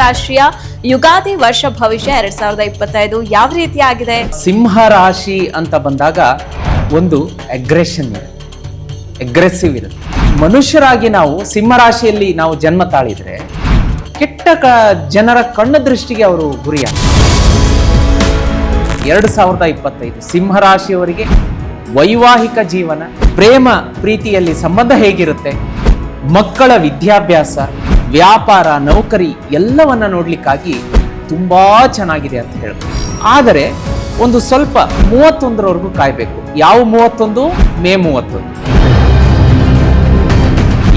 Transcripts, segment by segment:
ರಾಶಿಯ ಯುಗಾದಿ ವರ್ಷ ಭವಿಷ್ಯ ಎರಡ್ ಸಾವಿರದ ಇಪ್ಪತ್ತೈದು ಯಾವ ಆಗಿದೆ ಸಿಂಹ ರಾಶಿ ಅಂತ ಬಂದಾಗ ಒಂದು ಅಗ್ರೆಷನ್ ಅಗ್ರೆಸಿವ್ ಇರುತ್ತೆ. ಮನುಷ್ಯರಾಗಿ ನಾವು ಸಿಂಹ ರಾಶಿಯಲ್ಲಿ ನಾವು ಜನ್ಮ ತಾಳಿದ್ರೆ ಕೆಟ್ಟ ಕ ಜನರ ಕಣ್ಣು ದೃಷ್ಟಿಗೆ ಅವರು ಗುರಿಯಾಗ್ತಾರೆ. ಎರಡು ಸಾವಿರದ ಇಪ್ಪತ್ತೈದು ಸಿಂಹ ರಾಶಿಯವರಿಗೆ ವೈವಾಹಿಕ ಜೀವನ, ಪ್ರೇಮ ಪ್ರೀತಿಯಲ್ಲಿ ಸಂಬಂಧ ಹೇಗಿರುತ್ತೆ? ಮಕ್ಕಳ ವಿದ್ಯಾಭ್ಯಾಸ ವ್ಯಾಪಾರ, ನೌಕರಿ ಎಲ್ಲವನ್ನ ನೋಡ್ಲಿಕ್ಕಾಗಿ ತುಂಬಾ ಚೆನ್ನಾಗಿದೆ ಅಂತ ಹೇಳ್ಬೋದು ಆದರೆ ಒಂದು ಸ್ವಲ್ಪ ಮೂವತ್ತೊಂದರವರೆಗೂ ಕಾಯಬೇಕು. ಯಾವ ಮೂವತ್ತೊಂದು? ಮೇ ಮೂವತ್ತೊಂದು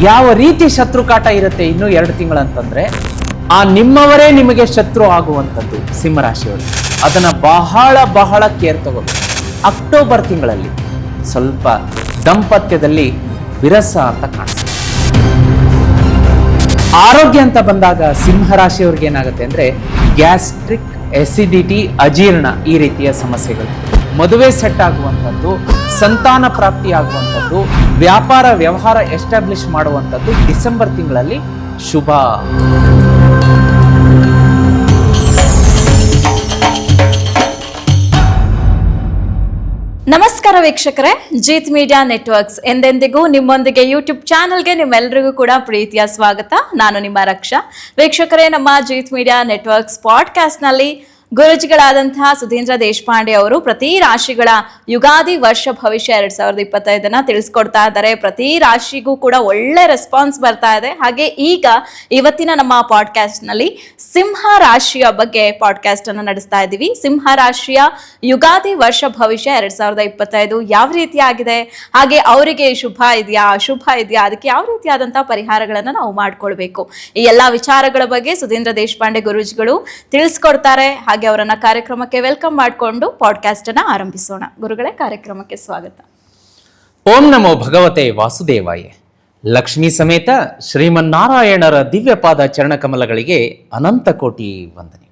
ಯಾವ ರೀತಿ ಶತ್ರು ಕಾಟ ಇರುತ್ತೆ ಇನ್ನು ಎರಡು ತಿಂಗಳಂತಂದ್ರೆ ಆ ನಿಮ್ಮವರೇ ನಿಮಗೆ ಶತ್ರು ಆಗುವಂಥದ್ದು ಸಿಂಹರಾಶಿಯವರು. ಅದನ್ನ ಬಹಳ ಬಹಳ ಕೇರ್ ತಗೋಬೇಕು. ಅಕ್ಟೋಬರ್ ತಿಂಗಳಲ್ಲಿ ಸ್ವಲ್ಪ ದಂಪತ್ಯದಲ್ಲಿ ವಿರಸ ಅಂತ ಕಾಣಿಸ್ತದೆ ಆರೋಗ್ಯ ಅಂತ ಬಂದಾಗ ಸಿಂಹರಾಶಿಯವ್ರಿಗೆ ಏನಾಗುತ್ತೆ ಅಂದ್ರೆ ಗ್ಯಾಸ್ಟ್ರಿಕ್ ಎಸಿಡಿಟಿ, ಅಜೀರ್ಣ ಈ ರೀತಿಯ ಸಮಸ್ಯೆಗಳು. ಮದುವೆ ಸೆಟ್ ಆಗುವಂಥದ್ದು, ಸಂತಾನ ಪ್ರಾಪ್ತಿ ಆಗುವಂಥದ್ದು, ವ್ಯಾಪಾರ ವ್ಯವಹಾರ ಎಸ್ಟಾಬ್ಲಿಷ್ ಮಾಡುವಂಥದ್ದು ಡಿಸೆಂಬರ್ ತಿಂಗಳಲ್ಲಿ ಶುಭ. ನಮಸ್ಕಾರ ವೀಕ್ಷಕರೇ. ಜೀತ್ ಮೀಡಿಯಾ ನೆಟ್ವರ್ಕ್ಸ್ ಎಂದೆಂದಿಗೂ ನಿಮ್ಮೊಂದಿಗೆ ಯೂಟ್ಯೂಬ್ ಚಾನಲ್ಗೆ ನಿಮ್ಮೆಲ್ಲರಿಗೂ ಕೂಡ ಪ್ರೀತಿಯ ಸ್ವಾಗತ. ನಾನು ನಿಮ್ಮ ರಕ್ಷಾ. ವೀಕ್ಷಕರೇ, ನಮ್ಮ ಜೀತ್ ಮೀಡಿಯಾ ನೆಟ್ವರ್ಕ್ಸ್ ಪಾಡ್ಕಾಸ್ಟ್ನಲ್ಲಿ ಗುರುಜಿಗಳಾದಂತಹ ಸುಧೀಂದ್ರ ದೇಶಪಾಂಡೆ ಅವರು ಪ್ರತಿ ರಾಶಿಗಳ ಯುಗಾದಿ ವರ್ಷ ಭವಿಷ್ಯ ಎರಡ್ ಸಾವಿರದ ಇಪ್ಪತ್ತೈದನ್ನ ತಿಳಿಸ್ಕೊಡ್ತಾ ಇದ್ದಾರೆ. ಪ್ರತಿ ರಾಶಿಗೂ ಕೂಡ ಒಳ್ಳೆ ರೆಸ್ಪಾನ್ಸ್ ಬರ್ತಾ ಇದೆ. ಹಾಗೆ ಈಗ ಇವತ್ತಿನ ನಮ್ಮ ಪಾಡ್ಕಾಸ್ಟ್ನಲ್ಲಿ ಸಿಂಹ ರಾಶಿಯ ಬಗ್ಗೆ ಪಾಡ್ಕಾಸ್ಟ್ ಅನ್ನು ನಡೆಸ್ತಾ ಇದ್ದೀವಿ. ಸಿಂಹ ರಾಶಿಯ ಯುಗಾದಿ ವರ್ಷ ಭವಿಷ್ಯ ಎರಡ್ ಸಾವಿರದ ಇಪ್ಪತ್ತೈದು ಯಾವ ರೀತಿಯಾಗಿದೆ ಹಾಗೆ ಅವರಿಗೆ ಶುಭ ಇದೆಯಾ, ಅಶುಭ ಇದೆಯಾ? ಅದಕ್ಕೆ ಯಾವ ರೀತಿಯಾದಂತಹ ಪರಿಹಾರಗಳನ್ನ ನಾವು ಮಾಡ್ಕೊಳ್ಬೇಕು? ಈ ಎಲ್ಲಾ ವಿಚಾರಗಳ ಬಗ್ಗೆ ಸುಧೀಂದ್ರ ದೇಶಪಾಂಡೆ ಗುರುಜಿಗಳು ತಿಳಿಸ್ಕೊಡ್ತಾರೆ. ಅವರನ್ನ ಕಾರ್ಯಕ್ರಮಕ್ಕೆ ವೆಲ್ಕಮ್ ಮಾಡಿಕೊಂಡು ಪಾಡ್ಕಾಸ್ಟ್ ಅನ್ನ ಆರಂಭಿಸೋಣ. ಗುರುಗಳೇ ಕಾರ್ಯಕ್ರಮಕ್ಕೆ ಸ್ವಾಗತ. ಓಂ ನಮೋ ಭಗವತೆ ವಾಸುದೇವಾಯ. ಲಕ್ಷ್ಮೀ ಸಮೇತ ಶ್ರೀಮನ್ನಾರಾಯಣರ ದಿವ್ಯಪಾದ ಚರಣಕಮಲಗಳಿಗೆ ಅನಂತ ಕೋಟಿ ವಂದನೆ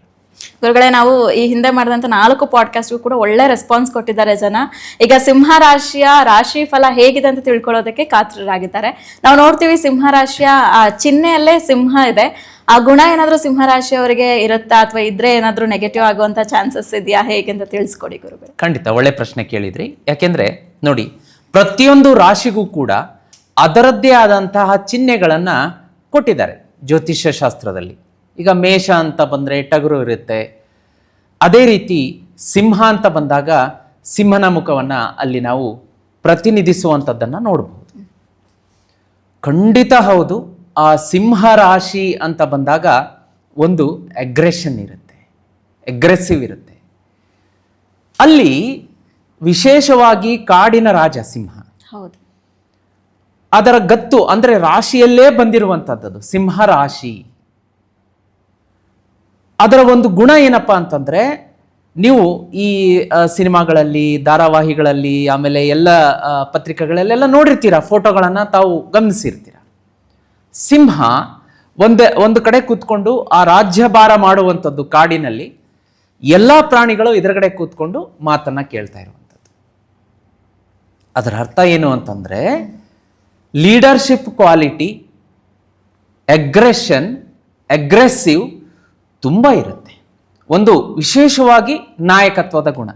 ಗುರುಗಳೇ ನಾವು ಈ ಹಿಂದೆ ಮಾಡಿದಂಥ ನಾಲ್ಕು ಪಾಡ್ಕಾಸ್ಟ್ಗೂ ಕೂಡ ಒಳ್ಳೆ ರೆಸ್ಪಾನ್ಸ್ ಕೊಟ್ಟಿದ್ದಾರೆ ಜನ. ಈಗ ಸಿಂಹ ರಾಶಿಯ ರಾಶಿ ಫಲ ಹೇಗಿದೆ ಅಂತ ತಿಳ್ಕೊಳ್ಳೋದಕ್ಕೆ ಕಾತರರಾಗಿದ್ದಾರೆ. ನಾವು ನೋಡ್ತೀವಿ ಸಿಂಹ ರಾಶಿಯ ಚಿಹ್ನೆಯಲ್ಲೇ ಸಿಂಹ ಇದೆ. ಆ ಗುಣ ಏನಾದರೂ ಸಿಂಹ ರಾಶಿಯವರಿಗೆ ಇರುತ್ತಾ ಅಥವಾ ಇದ್ರೆ ಏನಾದರೂ ನೆಗೆಟಿವ್ ಆಗುವಂತ ಚಾನ್ಸಸ್ ಇದೆಯಾ? ಹೇಗೆ ಅಂತ ತಿಳಿಸ್ಕೊಡಿ ಗುರುಗಳು. ಖಂಡಿತ, ಒಳ್ಳೆ ಪ್ರಶ್ನೆ ಕೇಳಿದ್ರಿ. ಯಾಕೆಂದ್ರೆ, ನೋಡಿ, ಪ್ರತಿಯೊಂದು ರಾಶಿಗೂ ಕೂಡ ಅದರದ್ದೇ ಆದಂತಹ ಚಿಹ್ನೆಗಳನ್ನ ಕೊಟ್ಟಿದ್ದಾರೆ ಜ್ಯೋತಿಷ್ಯ ಶಾಸ್ತ್ರದಲ್ಲಿ. ಈಗ ಮೇಷ ಅಂತ ಬಂದ್ರೆ ಟಗರು ಇರುತ್ತೆ. ಅದೇ ರೀತಿ ಸಿಂಹ ಅಂತ ಬಂದಾಗ ಸಿಂಹನ ಮುಖವನ್ನ ಅಲ್ಲಿ ನಾವು ಪ್ರತಿನಿಧಿಸುವಂಥದ್ದನ್ನು ನೋಡಬಹುದು ಖಂಡಿತ ಹೌದು ಆ ಸಿಂಹ ರಾಶಿ ಅಂತ ಬಂದಾಗ ಒಂದು ಅಗ್ರೆಷನ್ ಇರುತ್ತೆ. ಅಗ್ರೆಸಿವ್ ಇರುತ್ತೆ. ಅಲ್ಲಿ ವಿಶೇಷವಾಗಿ ಕಾಡಿನ ರಾಜ ಸಿಂಹ. ಹೌದು. ಅದರ ಗತ್ತು ಅಂದರೆ ರಾಶಿಯಲ್ಲೇ ಬಂದಿರುವಂಥದ್ದು ಸಿಂಹ ರಾಶಿ. ಅದರ ಒಂದು ಗುಣ ಏನಪ್ಪ ಅಂತಂದ್ರೆ ನೀವು ಈ ಸಿನಿಮಾಗಳಲ್ಲಿ ಧಾರಾವಾಹಿಗಳಲ್ಲಿ ಆಮೇಲೆ ಎಲ್ಲ ಪತ್ರಿಕೆಗಳಲ್ಲೆಲ್ಲ ನೋಡಿರ್ತೀರ ಫೋಟೋಗಳನ್ನು ತಾವು ಗಮನಿಸಿರ್ತೀರ? ಸಿಂಹ ಒಂದೇ, ಒಂದು ಕಡೆ ಕೂತ್ಕೊಂಡು ಆ ರಾಜ್ಯಭಾರ ಮಾಡುವಂಥದ್ದು ಕಾಡಿನಲ್ಲಿ ಎಲ್ಲ ಪ್ರಾಣಿಗಳು ಎದುರುಗಡೆ ಕೂತ್ಕೊಂಡು ಮಾತನ್ನ ಕೇಳ್ತಾ ಇರುವಂಥದ್ದು. ಅದರ ಅರ್ಥ ಏನು ಅಂತಂದರೆ ಲೀಡರ್ಶಿಪ್ ಕ್ವಾಲಿಟಿ ಎಗ್ರೆಷನ್ ಅಗ್ರೆಸಿವ್ ತುಂಬ ಇರುತ್ತೆ. ಒಂದು ವಿಶೇಷವಾಗಿ ನಾಯಕತ್ವದ ಗುಣ.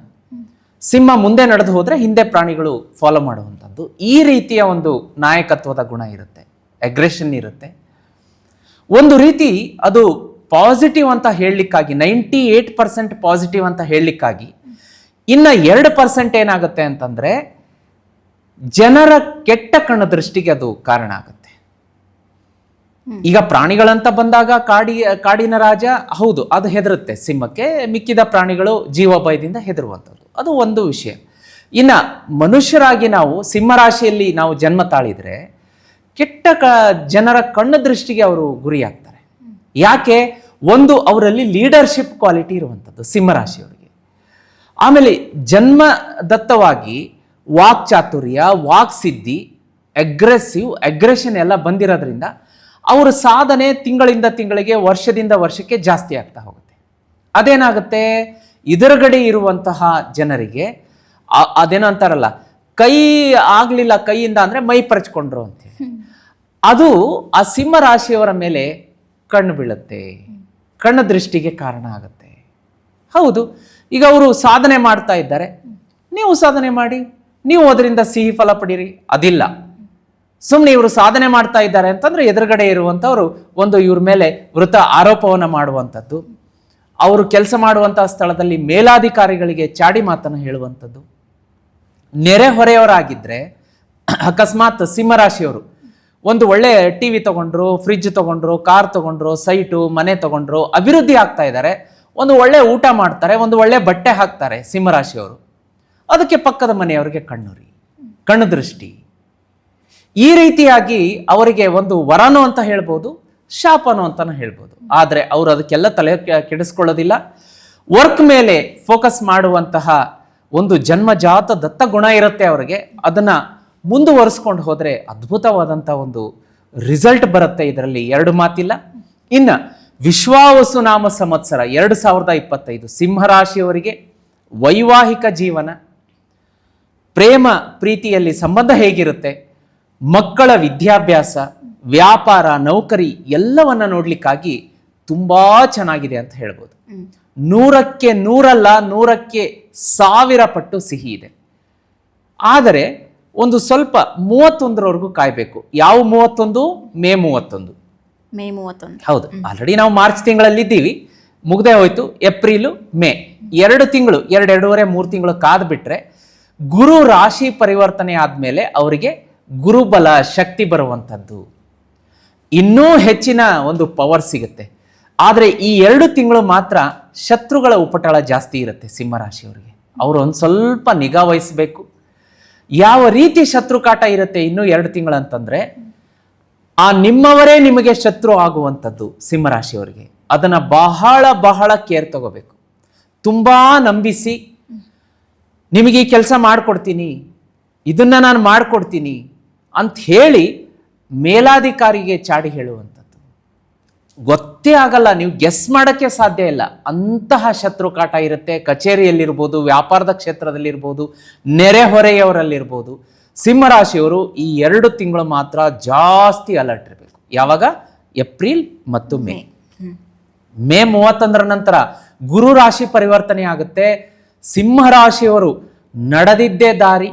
ಸಿಂಹ ಮುಂದೆ ನಡೆದು ಹೋದರೆ ಹಿಂದೆ ಪ್ರಾಣಿಗಳು ಫಾಲೋ ಮಾಡುವಂಥದ್ದು. ಈ ರೀತಿಯ ಒಂದು ನಾಯಕತ್ವದ ಗುಣ ಇರುತ್ತೆ. ಅಗ್ರೆಷನ್ ಇರುತ್ತೆ. ಒಂದು ರೀತಿ ಅದು ಪಾಸಿಟಿವ್ ಅಂತ ಹೇಳಲಿಕ್ಕಾಗಿ ನೈಂಟಿ ಏಟ್ ಪರ್ಸೆಂಟ್ ಪಾಸಿಟಿವ್ ಅಂತ ಹೇಳಲಿಕ್ಕಾಗಿ ಇನ್ನ ಎರಡು ಪರ್ಸೆಂಟ್ ಏನಾಗುತ್ತೆ ಅಂತಂದ್ರೆ ಜನರ ಕೆಟ್ಟ ಕಣ್ಣ ದೃಷ್ಟಿಗೆ ಅದು ಕಾರಣ ಆಗುತ್ತೆ. ಈಗ ಪ್ರಾಣಿಗಳಂತ ಬಂದಾಗ ಕಾಡಿ ಕಾಡಿನ ರಾಜ ಹೌದು ಅದು ಹೆದರುತ್ತೆ. ಸಿಂಹಕ್ಕೆ ಮಿಕ್ಕಿದ ಪ್ರಾಣಿಗಳು ಜೀವಭಯದಿಂದ ಹೆದರುವಂಥದ್ದು. ಅದು ಒಂದು ವಿಷಯ. ಇನ್ನು ಮನುಷ್ಯರಾಗಿ ನಾವು ಸಿಂಹರಾಶಿಯಲ್ಲಿ ನಾವು ಜನ್ಮ ತಾಳಿದ್ರೆ ಕೆಟ್ಟ ಕ ಜನರ ಕಣ್ಣ ದೃಷ್ಟಿಗೆ ಅವರು ಗುರಿಯಾಗ್ತಾರೆ. ಯಾಕೆ? ಒಂದು, ಅವರಲ್ಲಿ ಲೀಡರ್ಶಿಪ್ ಕ್ವಾಲಿಟಿ ಇರುವಂಥದ್ದು, ಸಿಂಹರಾಶಿಯವರಿಗೆ. ಆಮೇಲೆ ಜನ್ಮದತ್ತವಾಗಿ ವಾಕ್ ಚಾತುರ್ಯ, ವಾಕ್ ಸಿದ್ಧಿ ಅಗ್ರೆಸಿವ್ ಅಗ್ರೆಷನ್ ಎಲ್ಲ ಬಂದಿರೋದ್ರಿಂದ ಅವರ ಸಾಧನೆ ತಿಂಗಳಿಂದ ತಿಂಗಳಿಗೆ, ವರ್ಷದಿಂದ ವರ್ಷಕ್ಕೆ ಜಾಸ್ತಿ ಆಗ್ತಾ ಹೋಗುತ್ತೆ. ಅದೇನಾಗುತ್ತೆ? ಇದರಗಡೆ ಇರುವಂತಹ ಜನರಿಗೆ ಅದೇನೋ ಅಂತಾರಲ್ಲ, ಕೈ ಆಗಲಿಲ್ಲ ಕೈಯಿಂದ ಅಂದರೆ ಮೈ ಪರಚ್ಕೊಂಡ್ರು ಅಂತೇಳಿ ಅದು ಆ ಸಿಂಹ ರಾಶಿಯವರ ಮೇಲೆ ಕಣ್ಣು ಬೀಳುತ್ತೆ. ಕಣ್ಣ ದೃಷ್ಟಿಗೆ ಕಾರಣ ಆಗುತ್ತೆ. ಹೌದು, ಈಗ ಅವರು ಸಾಧನೆ ಮಾಡ್ತಾ ಇದ್ದಾರೆ. ನೀವು ಸಾಧನೆ ಮಾಡಿ, ನೀವು ಅದರಿಂದ ಸಿಹಿ ಫಲ ಪಡೀರಿ. ಅದಿಲ್ಲ. ಸುಮ್ಮನೆ ಇವರು ಸಾಧನೆ ಮಾಡ್ತಾ ಇದ್ದಾರೆ ಅಂತಂದ್ರೆ ಎದುರುಗಡೆ ಇರುವಂಥವ್ರು ಒಂದು ಇವ್ರ ಮೇಲೆ ವೃತ ಆರೋಪವನ್ನು ಮಾಡುವಂಥದ್ದು. ಅವರು ಕೆಲಸ ಮಾಡುವಂತಹ ಸ್ಥಳದಲ್ಲಿ ಮೇಲಾಧಿಕಾರಿಗಳಿಗೆ ಚಾಡಿ ಮಾತನ್ನು ಹೇಳುವಂಥದ್ದು. ನೆರೆಹೊರೆಯವರಾಗಿದ್ದರೆ ಅಕಸ್ಮಾತ್ ಸಿಂಹರಾಶಿಯವರು ಒಂದು ಒಳ್ಳೆ ಟಿ ವಿ ತಗೊಂಡ್ರು ಫ್ರಿಜ್ ತಗೊಂಡ್ರು ಕಾರ್ ತಗೊಂಡ್ರು ಸೈಟು ಮನೆ ತಗೊಂಡ್ರು, ಅಭಿವೃದ್ಧಿ ಆಗ್ತಾ ಇದ್ದಾರೆ ಒಂದು ಒಳ್ಳೆ ಊಟ ಮಾಡ್ತಾರೆ, ಒಂದು ಒಳ್ಳೆ ಬಟ್ಟೆ ಹಾಕ್ತಾರೆ ಸಿಂಹರಾಶಿಯವರು. ಅದಕ್ಕೆ ಪಕ್ಕದ ಮನೆಯವರಿಗೆ ಕಣ್ಣುರಿ, ಕಣ್ಣು ದೃಷ್ಟಿ. ಈ ರೀತಿಯಾಗಿ ಅವರಿಗೆ ಒಂದು ವರನೋ ಅಂತ ಹೇಳ್ಬೋದು, ಶಾಪನೋ ಅಂತಲೂ ಹೇಳ್ಬೋದು. ಆದರೆ ಅವರು ಅದಕ್ಕೆಲ್ಲ ತಲೆ ಕೆಡಿಸ್ಕೊಳ್ಳೋದಿಲ್ಲ. ವರ್ಕ್ ಮೇಲೆ ಫೋಕಸ್ ಮಾಡುವಂತಹ ಒಂದು ಜನ್ಮಜಾತ ದತ್ತ ಗುಣ ಇರುತ್ತೆ ಅವರಿಗೆ. ಅದನ್ನ ಮುಂದುವರಿಸ್ಕೊಂಡು ಹೋದರೆ ಅದ್ಭುತವಾದಂಥ ಒಂದು ರಿಸಲ್ಟ್ ಬರುತ್ತೆ ಇದರಲ್ಲಿ. ಎರಡು ಮಾತಿಲ್ಲ. ಇನ್ನು ವಿಶ್ವಾವಸು ನಾಮ ಸಂವತ್ಸರ ಎರಡು ಸಾವಿರದ ಇಪ್ಪತ್ತೈದು ಸಿಂಹರಾಶಿಯವರಿಗೆ ವೈವಾಹಿಕ ಜೀವನ ಪ್ರೇಮ ಪ್ರೀತಿಯಲ್ಲಿ ಸಂಬಂಧ ಹೇಗಿರುತ್ತೆ ಮಕ್ಕಳ ವಿದ್ಯಾಭ್ಯಾಸ ವ್ಯಾಪಾರ ನೌಕರಿ ಎಲ್ಲವನ್ನ ನೋಡಲಿಕ್ಕಾಗಿ ತುಂಬಾ ಚೆನ್ನಾಗಿದೆ ಅಂತ ಹೇಳ್ಬೋದು. ನೂರಕ್ಕೆ ನೂರಲ್ಲ ನೂರಕ್ಕೆ ಸಾವಿರ ಪಟ್ಟು ಸಿಹಿ ಇದೆ. ಆದರೆ ಒಂದು ಸ್ವಲ್ಪ ಮೂವತ್ತೊಂದರವರೆಗೂ ಕಾಯಬೇಕು. ಯಾವ ಮೂವತ್ತೊಂದು? ಮೇ ಮೂವತ್ತೊಂದು. ಮೇ ಮೂವತ್ತೊಂದು. ಹೌದು. ಆಲ್ರೆಡಿ ನಾವು ಮಾರ್ಚ್ ತಿಂಗಳಲ್ಲಿ ಇದ್ದೀವಿ ಮುಗ್ದೇ ಹೋಯ್ತು. ಏಪ್ರಿಲು ಮೇ. ಎರಡು ತಿಂಗಳು ಎರಡು ಎರಡೂವರೆ ಮೂರು ತಿಂಗಳು ಕಾದ್ಬಿಟ್ರೆ ಗುರು ರಾಶಿ ಪರಿವರ್ತನೆ ಆದ್ಮೇಲೆ ಅವರಿಗೆ ಗುರುಬಲ ಶಕ್ತಿ ಬರುವಂಥದ್ದು. ಇನ್ನೂ ಹೆಚ್ಚಿನ ಒಂದು ಪವರ್ ಸಿಗುತ್ತೆ. ಆದರೆ ಈ ಎರಡು ತಿಂಗಳು ಮಾತ್ರ ಶತ್ರುಗಳ ಉಪಟಳ ಜಾಸ್ತಿ ಇರುತ್ತೆ ಸಿಂಹರಾಶಿಯವರಿಗೆ. ಅವರು ಒಂದು ಸ್ವಲ್ಪ ನಿಗಾ ವಹಿಸಬೇಕು. ಯಾವ ರೀತಿ ಶತ್ರು ಕಾಟ ಇರುತ್ತೆ ಇನ್ನೂ ಎರಡು ತಿಂಗಳಂತಂದ್ರೆ, ಆ ನಿಮ್ಮವರೇ ನಿಮಗೆ ಶತ್ರು ಆಗುವಂಥದ್ದು ಸಿಂಹರಾಶಿಯವರಿಗೆ. ಅದನ್ನ ಬಹಳ ಬಹಳ ಕೇರ್ ತಗೋಬೇಕು. ತುಂಬಾ ನಂಬಿಸಿ, ನಿಮಗೆ ಈ ಕೆಲಸ ಮಾಡಿಕೊಡ್ತೀನಿ, ಇದನ್ನ ನಾನು ಮಾಡಿಕೊಡ್ತೀನಿ ಅಂತ ಹೇಳಿ ಮೇಲಾಧಿಕಾರಿಗೆ ಚಾಡಿ ಹೇಳುವಂಥದ್ದು. ಗೊತ್ತೇ ಆಗಲ್ಲ ನೀವು ಗೆಸ್ ಮಾಡೋಕ್ಕೆ ಸಾಧ್ಯ ಇಲ್ಲ. ಅಂತಹ ಶತ್ರು ಕಾಟ ಇರುತ್ತೆ. ಕಚೇರಿಯಲ್ಲಿರ್ಬೋದು ವ್ಯಾಪಾರದ ಕ್ಷೇತ್ರದಲ್ಲಿರ್ಬೋದು ನೆರೆಹೊರೆಯವರಲ್ಲಿರ್ಬೋದು ಸಿಂಹರಾಶಿಯವರು ಈ ಎರಡು ತಿಂಗಳು ಮಾತ್ರ ಜಾಸ್ತಿ ಅಲರ್ಟ್ ಇರಬೇಕು. ಯಾವಾಗ? ಏಪ್ರಿಲ್ ಮತ್ತು ಮೇ. ಮೇ. ಮೂವತ್ತೊಂದರ ನಂತರ ಗುರು ರಾಶಿ ಪರಿವರ್ತನೆ ಆಗುತ್ತೆ. ಸಿಂಹರಾಶಿಯವರು ನಡೆದಿದ್ದೇ ದಾರಿ.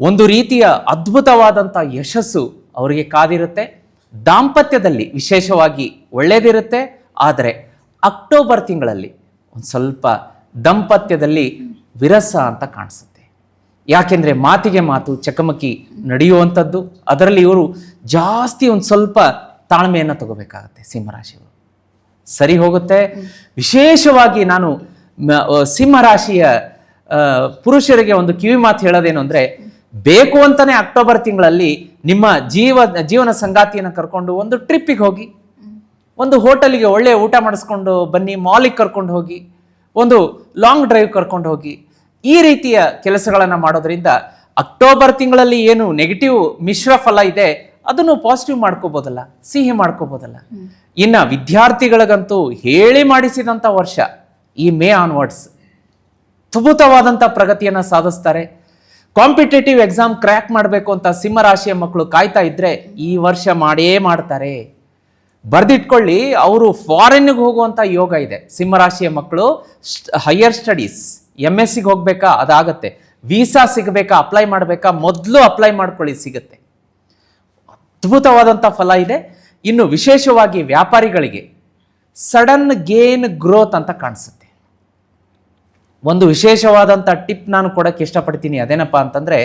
ಒಂದು ರೀತಿಯ ಅದ್ಭುತವಾದಂಥ ಯಶಸ್ಸು ಅವರಿಗೆ ಕಾದಿರುತ್ತೆ. ದಾಂಪತ್ಯದಲ್ಲಿ ವಿಶೇಷವಾಗಿ ಒಳ್ಳೆಯದಿರುತ್ತೆ ಆದರೆ ಅಕ್ಟೋಬರ್ ತಿಂಗಳಲ್ಲಿ ಒಂದು ಸ್ವಲ್ಪ ದಾಂಪತ್ಯದಲ್ಲಿ ವಿರಸ ಅಂತ ಕಾಣಿಸುತ್ತೆ. ಯಾಕೆಂದರೆ ಮಾತಿಗೆ ಮಾತು ಚಕಮಕಿ ನಡೆಯುವಂಥದ್ದು, ಅದರಲ್ಲಿ ಇವರು ಜಾಸ್ತಿ ಒಂದು ಸ್ವಲ್ಪ ತಾಳ್ಮೆಯನ್ನು ತಗೋಬೇಕಾಗತ್ತೆ ಸಿಂಹರಾಶಿಯವರು. ಸರಿ ಹೋಗುತ್ತೆ. ವಿಶೇಷವಾಗಿ ನಾನು ಸಿಂಹರಾಶಿಯ ಪುರುಷರಿಗೆ ಒಂದು ಕಿವಿ ಮಾತು ಹೇಳೋದೇನು ಅಂದರೆ, ಬೇಕು ಅಂತಲೇ ಅಕ್ಟೋಬರ್ ತಿಂಗಳಲ್ಲಿ ನಿಮ್ಮ ಜೀವ, ಜೀವನ ಸಂಗಾತಿಯನ್ನು ಕರ್ಕೊಂಡು ಒಂದು ಟ್ರಿಪ್ಪಿಗೆ ಹೋಗಿ, ಒಂದು ಹೋಟೆಲಿಗೆ ಒಳ್ಳೆ ಊಟ ಮಾಡಿಸ್ಕೊಂಡು ಬನ್ನಿ ಮಾಲಿಗೆ ಕರ್ಕೊಂಡು ಹೋಗಿ, ಒಂದು ಲಾಂಗ್ ಡ್ರೈವ್ ಕರ್ಕೊಂಡು ಹೋಗಿ, ಈ ರೀತಿಯ ಕೆಲಸಗಳನ್ನು ಮಾಡೋದ್ರಿಂದ ಅಕ್ಟೋಬರ್ ತಿಂಗಳಲ್ಲಿ ಏನು ನೆಗೆಟಿವ್ ಮಿಶ್ರ ಫಲ ಇದೆ, ಅದನ್ನು ಪಾಸಿಟಿವ್ ಮಾಡ್ಕೋಬೋದಲ್ಲ, ಸಿಹಿ ಮಾಡ್ಕೋಬೋದಲ್ಲ. ಇನ್ನು ವಿದ್ಯಾರ್ಥಿಗಳಿಗಂತೂ ಹೇಳಿ ಮಾಡಿಸಿದಂಥ ವರ್ಷ, ಈ ಮೇ ಆನ್ವರ್ಡ್ಸ್ ಅದ್ಭುತವಾದಂಥ ಪ್ರಗತಿಯನ್ನು ಸಾಧಿಸ್ತಾರೆ. ಕಾಂಪಿಟೇಟಿವ್ ಎಕ್ಸಾಮ್ ಕ್ರ್ಯಾಕ್ ಮಾಡಬೇಕು ಅಂತ ಸಿಂಹರಾಶಿಯ ಮಕ್ಕಳು ಕಾಯ್ತಾ ಇದ್ರೆ ಈ ವರ್ಷ ಮಾಡೇ ಮಾಡ್ತಾರೆ. ಬರ್ದಿಟ್ಕೊಳ್ಳಿ, ಅವರು ಫಾರಿನ್ಗೆ ಹೋಗುವಂಥ ಯೋಗ ಇದೆ. ಸಿಂಹರಾಶಿಯ ಮಕ್ಕಳು ಹೈಯರ್ ಸ್ಟಡೀಸ್ ಎಂ ಎಸ್ ಸಿಗೆ ಹೋಗ್ಬೇಕಾ? ಅದಾಗತ್ತೆ. ವೀಸಾ ಸಿಗಬೇಕಾ? ಅಪ್ಲೈ ಮಾಡಬೇಕಾ? ಮೊದಲು ಅಪ್ಲೈ ಮಾಡ್ಕೊಳ್ಳಿ, ಸಿಗುತ್ತೆ. ಅದ್ಭುತವಾದಂಥ ಫಲ ಇದೆ. ಇನ್ನು ವಿಶೇಷವಾಗಿ ವ್ಯಾಪಾರಿಗಳಿಗೆ ಸಡನ್ ಗೇನ್ ಗ್ರೋತ್ ಅಂತ ಕಾಣಿಸುತ್ತೆ. ಒಂದು ವಿಶೇಷವಾದಂಥ ಟಿಪ್ ನಾನು ಕೊಡೋಕ್ಕೆ ಇಷ್ಟಪಡ್ತೀನಿ ಅದೇನಪ್ಪ ಅಂತಂದರೆ,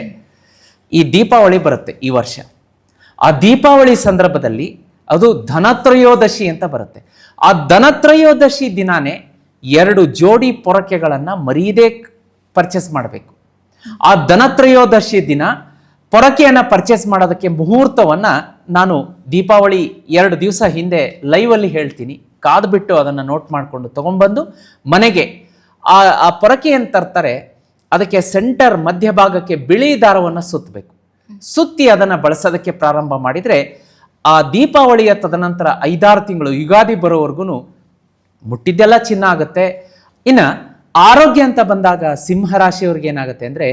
ಈ ದೀಪಾವಳಿ ಬರುತ್ತೆ ಈ ವರ್ಷ. ಆ ದೀಪಾವಳಿ ಸಂದರ್ಭದಲ್ಲಿ ಅದು ಧನತ್ರಯೋದಶಿ ಅಂತ ಬರುತ್ತೆ. ಆ ಧನತ್ರಯೋದಶಿ ದಿನಾನೇ ಎರಡು ಜೋಡಿ ಪೊರಕೆಗಳನ್ನು ಮರೀದೇ ಪರ್ಚೇಸ್ ಮಾಡಬೇಕು. ಆ ಧನತ್ರಯೋದಶಿ ದಿನ ಪೊರಕೆಯನ್ನು ಪರ್ಚೇಸ್ ಮಾಡೋದಕ್ಕೆ ಮುಹೂರ್ತವನ್ನು ನಾನು ದೀಪಾವಳಿ ಎರಡು ದಿವಸ ಹಿಂದೆ ಲೈವಲ್ಲಿ ಹೇಳ್ತೀನಿ. ಕಾದ್ಬಿಟ್ಟು ಅದನ್ನು ನೋಟ್ ಮಾಡಿಕೊಂಡು ತೊಗೊಂಬಂದು ಮನೆಗೆ ಆ ಆ ಪೊರಕೆ ಏನು ತರ್ತಾರೆ? ಅದಕ್ಕೆ ಸೆಂಟರ್ ಮಧ್ಯಭಾಗಕ್ಕೆ ಬಿಳಿ ದಾರವನ್ನು ಸುತ್ತಬೇಕು ಸುತ್ತಿ ಅದನ್ನು ಬಳಸೋದಕ್ಕೆ ಪ್ರಾರಂಭ ಮಾಡಿದರೆ ಆ ದೀಪಾವಳಿಯ ತದನಂತರ ಐದಾರು ತಿಂಗಳು ಯುಗಾದಿ ಬರೋವರೆಗೂ ಮುಟ್ಟಿದ್ದೆಲ್ಲ ಚಿನ್ನ ಆಗುತ್ತೆ. ಇನ್ನು ಆರೋಗ್ಯ ಅಂತ ಬಂದಾಗ ಸಿಂಹರಾಶಿಯವ್ರಿಗೆ ಏನಾಗುತ್ತೆ ಅಂದರೆ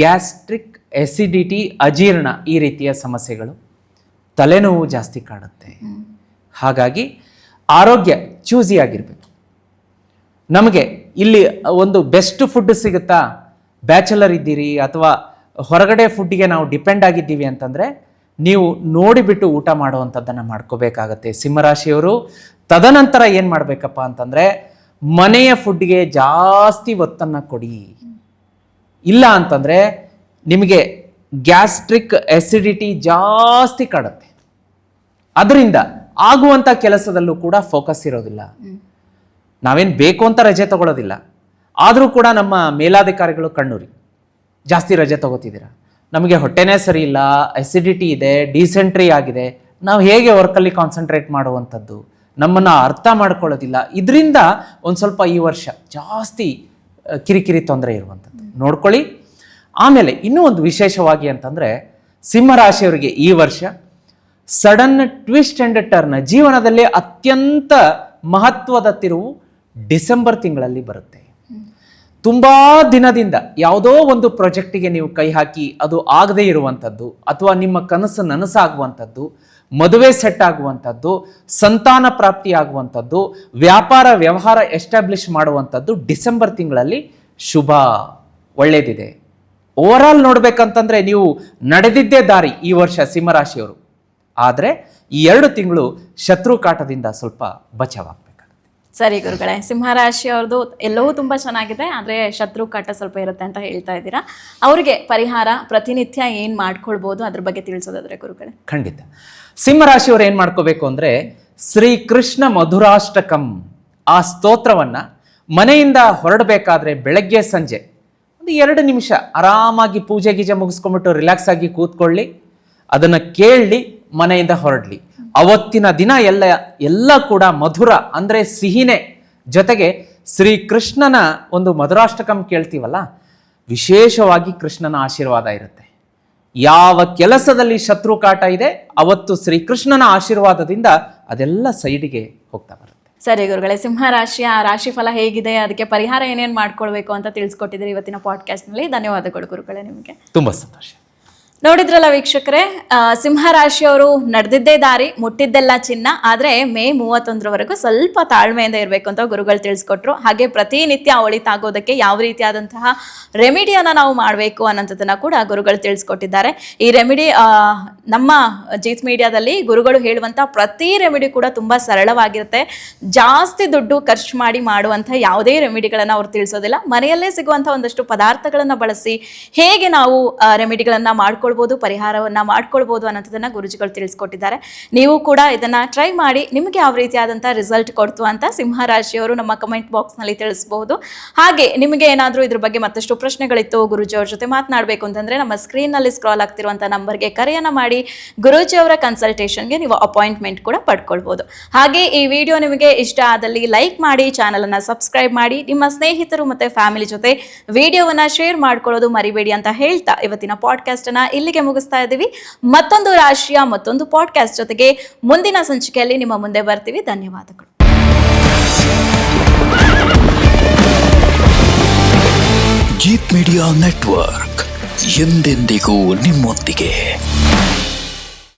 ಗ್ಯಾಸ್ಟ್ರಿಕ್ ಎಸಿಡಿಟಿ ಅಜೀರ್ಣ ಈ ರೀತಿಯ ಸಮಸ್ಯೆಗಳು ತಲೆನೋವು ಜಾಸ್ತಿ ಕಾಡುತ್ತೆ ಹಾಗಾಗಿ ಆರೋಗ್ಯ ಚೂಸಿ ಆಗಿರಬೇಕು. ನಮಗೆ ಇಲ್ಲಿ ಒಂದು ಬೆಸ್ಟ್ ಫುಡ್ ಸಿಗುತ್ತಾ? ಬ್ಯಾಚುಲರ್ ಇದ್ದೀರಿ ಅಥವಾ ಹೊರಗಡೆ ಫುಡ್ಗೆ ನಾವು ಡಿಪೆಂಡ್ ಆಗಿದ್ದೀವಿ ಅಂತಂದರೆ ನೀವು ನೋಡಿಬಿಟ್ಟು ಊಟ ಮಾಡುವಂಥದ್ದನ್ನು ಮಾಡ್ಕೋಬೇಕಾಗತ್ತೆ. ಸಿಂಹರಾಶಿಯವರು, ತದನಂತರ ಏನು ಮಾಡಬೇಕಪ್ಪ ಅಂತಂದರೆ ಮನೆಯ ಫುಡ್ಗೆ ಜಾಸ್ತಿ ಒತ್ತನ್ನು ಕೊಡಿ. ಇಲ್ಲ ಅಂತಂದರೆ ನಿಮಗೆ ಗ್ಯಾಸ್ಟ್ರಿಕ್ ಎಸಿಡಿಟಿ ಜಾಸ್ತಿ ಕಾಡುತ್ತೆ. ಅದರಿಂದ ಆಗುವಂಥ ಕೆಲಸದಲ್ಲೂ ಕೂಡ ಫೋಕಸ್ ಇರೋದಿಲ್ಲ. ನಾವೇನು ಬೇಕು ಅಂತ ರಜೆ ತಗೊಳ್ಳೋದಿಲ್ಲ ಆದರೂ ಕೂಡ ನಮ್ಮ ಮೇಲಾಧಿಕಾರಿಗಳು ಕಣ್ಣೂರಿ. ಜಾಸ್ತಿ ರಜೆ ತಗೋತಿದ್ದೀರಾ? ನಮಗೆ ಹೊಟ್ಟೆನೇ ಸರಿ ಇಲ್ಲ ಅಸಿಡಿಟಿ ಇದೆ ಡಿಸೆಂಟ್ರಿ ಆಗಿದೆ. ನಾವು ಹೇಗೆ ವರ್ಕಲ್ಲಿ ಕಾನ್ಸಂಟ್ರೇಟ್ ಮಾಡುವಂಥದ್ದು? ನಮ್ಮನ್ನು ಅರ್ಥ ಮಾಡ್ಕೊಳ್ಳೋದಿಲ್ಲ. ಇದರಿಂದ ಒಂದು ಸ್ವಲ್ಪ ಈ ವರ್ಷ ಜಾಸ್ತಿ ಕಿರಿಕಿರಿ ತೊಂದರೆ ಇರುವಂಥದ್ದು. ನೋಡ್ಕೊಳ್ಳಿ. ಆಮೇಲೆ ಇನ್ನೂ ಒಂದು ವಿಶೇಷವಾಗಿ ಅಂತಂದರೆ, ಸಿಂಹರಾಶಿಯವರಿಗೆ ಈ ವರ್ಷ ಸಡನ್ ಟ್ವಿಸ್ಟ್ ಆ್ಯಂಡ್ ಟರ್ನ್, ಜೀವನದಲ್ಲಿ ಅತ್ಯಂತ ಮಹತ್ವದ ತಿರುವು ಡಿಸೆಂಬರ್ ತಿಂಗಳಲ್ಲಿ ಬರುತ್ತೆ. ತುಂಬ ದಿನದಿಂದ ಯಾವುದೋ ಒಂದು ಪ್ರಾಜೆಕ್ಟಿಗೆ ನೀವು ಕೈ ಹಾಕಿ ಅದು ಆಗದೇ ಇರುವಂಥದ್ದು ಅಥವಾ ನಿಮ್ಮ ಕನಸು ನನಸಾಗುವಂಥದ್ದು ಮದುವೆ ಸೆಟ್ ಆಗುವಂಥದ್ದು ಸಂತಾನ ಪ್ರಾಪ್ತಿ ಆಗುವಂಥದ್ದು ವ್ಯಾಪಾರ ವ್ಯವಹಾರ ಎಸ್ಟಾಬ್ಲಿಷ್ ಮಾಡುವಂಥದ್ದು ಡಿಸೆಂಬರ್ ತಿಂಗಳಲ್ಲಿ ಶುಭ ಒಳ್ಳೆಯದಿದೆ ಓವರ್ ಆಲ್ ನೋಡಬೇಕಂತಂದರೆ ನೀವು ನಡೆದಿದ್ದೇ ದಾರಿ ಈ ವರ್ಷ ಸಿಂಹರಾಶಿಯವರು. ಆದರೆ ಈ ಎರಡು ತಿಂಗಳು ಶತ್ರು ಕಾಟದಿಂದ ಸ್ವಲ್ಪ ಬಚಾವಾಗಬೇಕಾಗುತ್ತೆ ಸರಿ ಗುರುಗಳೇ, ಸಿಂಹರಾಶಿ ಅವ್ರದ್ದು ಎಲ್ಲವೂ ತುಂಬ ಚೆನ್ನಾಗಿದೆ, ಆದರೆ ಶತ್ರು ಕಾಟ ಸ್ವಲ್ಪ ಇರುತ್ತೆ ಅಂತ ಹೇಳ್ತಾ ಇದ್ದೀರಾ. ಅವ್ರಿಗೆ ಪರಿಹಾರ, ಪ್ರತಿನಿತ್ಯ ಏನು ಮಾಡ್ಕೊಳ್ಬೋದು ಅದ್ರ ಬಗ್ಗೆ ತಿಳಿಸೋದಾದ್ರೆ ಗುರುಗಳೇ. ಖಂಡಿತ. ಸಿಂಹರಾಶಿಯವರು ಏನು ಮಾಡ್ಕೋಬೇಕು ಅಂದರೆ ಶ್ರೀ ಕೃಷ್ಣ ಮಧುರಾಷ್ಟಕಂ ಆ ಸ್ತೋತ್ರವನ್ನ ಮನೆಯಿಂದ ಹೊರಡಬೇಕಾದ್ರೆ ಬೆಳಗ್ಗೆ ಸಂಜೆ ಒಂದು ಎರಡು ನಿಮಿಷ ಆರಾಮಾಗಿ ಪೂಜೆ ಗೀಜೆ ಮುಗಿಸ್ಕೊಂಡ್ಬಿಟ್ಟು ರಿಲ್ಯಾಕ್ಸ್ ಆಗಿ ಕೂತ್ಕೊಳ್ಳಿ, ಅದನ್ನು ಕೇಳಿ ಮನೆಯಿಂದ ಹೊರಡ್ಲಿ. ಅವತ್ತಿನ ದಿನ ಎಲ್ಲ ಎಲ್ಲ ಕೂಡ ಮಧುರ ಅಂದರೆ ಸಿಹಿನೇ ಜೊತೆಗೆ ಶ್ರೀ ಕೃಷ್ಣನ ಒಂದು ಮಧುರಾಷ್ಟಕಂ ಕೇಳ್ತೀವಲ್ಲ ವಿಶೇಷವಾಗಿ ಕೃಷ್ಣನ ಆಶೀರ್ವಾದ ಇರುತ್ತೆ. ಯಾವ ಕೆಲಸದಲ್ಲಿ ಶತ್ರು ಕಾಟ ಇದೆ ಅವತ್ತು ಶ್ರೀಕೃಷ್ಣನ ಆಶೀರ್ವಾದದಿಂದ ಅದೆಲ್ಲ ಸೈಡಿಗೆ ಹೋಗ್ತಾ ಬರುತ್ತೆ. ಸರಿ ಗುರುಗಳೇ ಸಿಂಹ ರಾಶಿಯ ರಾಶಿ ಫಲ ಹೇಗಿದೆ ಅದಕ್ಕೆ ಪರಿಹಾರ ಏನೇನು ಮಾಡ್ಕೊಳ್ಬೇಕು ಅಂತ ತಿಳಿಸ್ಕೊಟ್ಟಿದ್ದೀರಿ ಇವತ್ತಿನ ಪಾಡ್ಕಾಸ್ಟ್ನಲ್ಲಿ ಧನ್ಯವಾದಗಳು ಗುರುಗಳೇ ನಿಮಗೆ. ತುಂಬ ಸಂತೋಷ. ನೋಡಿದ್ರಲ್ಲ ವೀಕ್ಷಕರೇ ಸಿಂಹರಾಶಿಯವರು ನಡೆದಿದ್ದೇ ದಾರಿ, ಮುಟ್ಟಿದ್ದೆಲ್ಲ ಚಿನ್ನ, ಆದರೆ ಮೇ ಮೂವತ್ತೊಂದರವರೆಗೂ ಸ್ವಲ್ಪ ತಾಳ್ಮೆಯಿಂದ ಇರಬೇಕು ಅಂತ ಗುರುಗಳು ತಿಳಿಸ್ಕೊಟ್ರು. ಹಾಗೆ ಪ್ರತಿನಿತ್ಯ ಒಳಿತಾಗೋದಕ್ಕೆ ಯಾವ ರೀತಿಯಾದಂತಹ ರೆಮಿಡಿಯನ್ನು ನಾವು ಮಾಡಬೇಕು ಅನ್ನೋಂಥದ್ದನ್ನು ಕೂಡ ಗುರುಗಳು ತಿಳಿಸ್ಕೊಟ್ಟಿದ್ದಾರೆ. ಈ ರೆಮಿಡಿ ನಮ್ಮ ಜೀತ್ ಮೀಡಿಯಾದಲ್ಲಿ ಗುರುಗಳು ಹೇಳುವಂಥ ಪ್ರತಿ ರೆಮಿಡಿ ಕೂಡ ತುಂಬ ಸರಳವಾಗಿರುತ್ತೆ. ಜಾಸ್ತಿ ದುಡ್ಡು ಖರ್ಚು ಮಾಡಿ ಮಾಡುವಂಥ ಯಾವುದೇ ರೆಮಿಡಿಗಳನ್ನು ಅವ್ರು ತಿಳಿಸೋದಿಲ್ಲ. ಮನೆಯಲ್ಲೇ ಸಿಗುವಂಥ ಒಂದಷ್ಟು ಪದಾರ್ಥಗಳನ್ನು ಬಳಸಿ ಹೇಗೆ ನಾವು ರೆಮಿಡಿಗಳನ್ನು ಮಾಡ್ಕೊಳ್ಬೋದು ಪರಿಹಾರವನ್ನು ಮಾಡ್ಕೊಳ್ಬೋದು ಅನ್ನೋದನ್ನ ಗುರುಜಿಗಳು ತಿಳಿಸ್ಕೊಟ್ಟಿದ್ದಾರೆ. ನೀವು ಕೂಡ ಇದನ್ನ ಟ್ರೈ ಮಾಡಿ ನಿಮಗೆ ಯಾವ ರೀತಿಯಾದಂತಹ ರಿಸಲ್ಟ್ ಕೊಡ್ತು ಅಂತ ಸಿಂಹರಾಶಿಯವರು ನಮ್ಮ ಕಮೆಂಟ್ ಬಾಕ್ಸ್ನಲ್ಲಿ ತಿಳಿಸಬಹುದು ಹಾಗೆ ನಿಮಗೆ ಏನಾದರೂ ಇದ್ರ ಬಗ್ಗೆ ಮತ್ತಷ್ಟು ಪ್ರಶ್ನೆಗಳಿತ್ತು, ಗುರುಜಿ ಅವ್ರ ಜೊತೆ ಮಾತನಾಡಬೇಕು ಅಂತಂದ್ರೆ ನಮ್ಮ ಸ್ಕ್ರೀನ್ನಲ್ಲಿ ಸ್ಕ್ರಾಲ್ ಆಗ್ತಿರುವಂತಹ ನಂಬರ್ಗೆ ಕರೆಯನ್ನು ಮಾಡಿ. ಗುರುಜಿ ಅವರ ಕನ್ಸಲ್ಟೇಷನ್ಗೆ ನೀವು ಅಪಾಯಿಂಟ್ಮೆಂಟ್ ಕೂಡ ಪಡ್ಕೊಳ್ಬಹುದು ಹಾಗೆ ಈ ವಿಡಿಯೋ ನಿಮಗೆ ಇಷ್ಟ ಆದಲ್ಲಿ ಲೈಕ್ ಮಾಡಿ ಚಾನಲನ್ನು ಸಬ್ಸ್ಕ್ರೈಬ್ ಮಾಡಿ, ನಿಮ್ಮ ಸ್ನೇಹಿತರು ಮತ್ತೆ ಫ್ಯಾಮಿಲಿ ಜೊತೆ ವಿಡಿಯೋವನ್ನ ಶೇರ್ ಮಾಡ್ಕೊಳ್ಳೋದು ಮರಿಬೇಡಿ ಅಂತ ಹೇಳ್ತಾ ಇವತ್ತಿನ ಪಾಡ್ಕಾಸ್ಟ್ ಪಾಡ್ಕಾಸ್ಟನ್ನು ಇಲ್ಲಿಗೆ ಮುಗಿಸ್ತಾ ಇದ್ದೀವಿ. ಮತ್ತೊಂದು ರಾಶಿಯ ಮತ್ತೊಂದು ಪಾಡ್ಕಾಸ್ಟ್ ಜೊತೆಗೆ ಮುಂದಿನ ಸಂಚಿಕೆಯಲ್ಲಿ ನಿಮ್ಮ ಮುಂದೆ ಬರ್ತೀವಿ. ಧನ್ಯವಾದಗಳು. ಜೀತ್ ಮೀಡಿಯಾ ನೆಟ್ವರ್ಕ್ ಎಂದೆಂದಿಗೂ ನಿಮ್ಮೊಂದಿಗೆ.